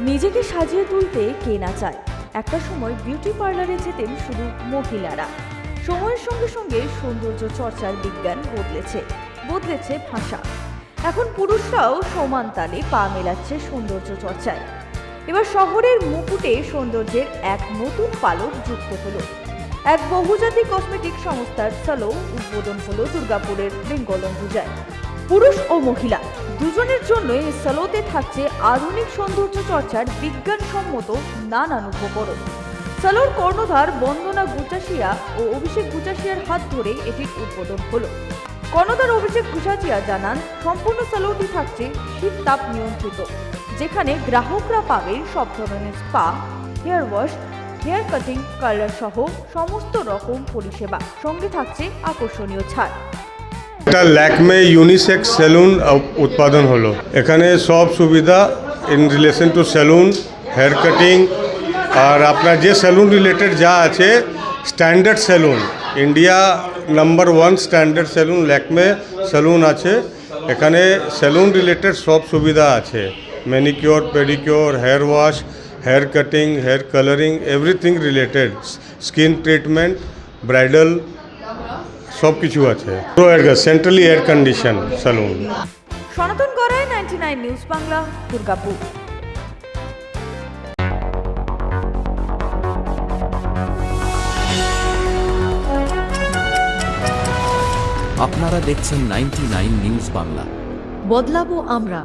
নিজেকে সাজিয়ে তুলতে কে না চায়। একটা সময় বিউটি পার্লারে যেতেন শুধু মহিলারা। সময়ের সঙ্গে সঙ্গে সৌন্দর্য চর্চার বিজ্ঞান বদলেছে বদলেছে ভাষা। এখন পুরুষরাও সমান তালে পা মেলাচ্ছে সৌন্দর্য চর্চায়। এবার শহরের মুকুটে সৌন্দর্যের এক নতুন পালক যুক্ত হলো। এক বহুজাতিক কসমেটিক সংস্থার সালো উদ্বোধন হলো দুর্গাপুরের বেঙ্গলম পূজায় পুরুষ ও মহিলা। দুজনের জন্যই সালোতে থাকছে আধুনিক সৌন্দর্য চর্চার বিজ্ঞানসম্মত নানান উপকরণ। সালোর কর্ণধার বন্দনা গুচাসিয়া ও অভিষেক গুচাসিয়ার হাত ধরে এটির উদ্বোধন হলো। কর্ণধার অভিষেক গুচাসিয়া জানান, সম্পূর্ণ সালোটি থাকছে শীত তাপ নিয়ন্ত্রিত, যেখানে গ্রাহকরা পাবে সব ধরনের spa, hair wash, hair cutting, colour সহ সমস্ত রকম পরিষেবা। সঙ্গে থাকছে আকর্ষণীয় ছাড়। এটা ল্যাকমে ইউনিসেক্স সেলুন উৎপাদন হলো। এখানে সব সুবিধা in relation to salon hair cutting আর আপনার যে সেলুন রিলেটেড যা আছে standard salon India number one standard salon Lakme salon আছে। এখানে সেলুন রিলেটেড সব সুবিধা আছে। Manicure pedicure hair wash hair cutting hair colouring everything related skin treatment bridal সব কিছু আছে পুরো centrally air condition salon Sanatan গড়ায় ninety nine news Bangla Durgapur. আপনারা দেখছেন নাইনটি নিউজ বাংলা। বদলাবো আমরা।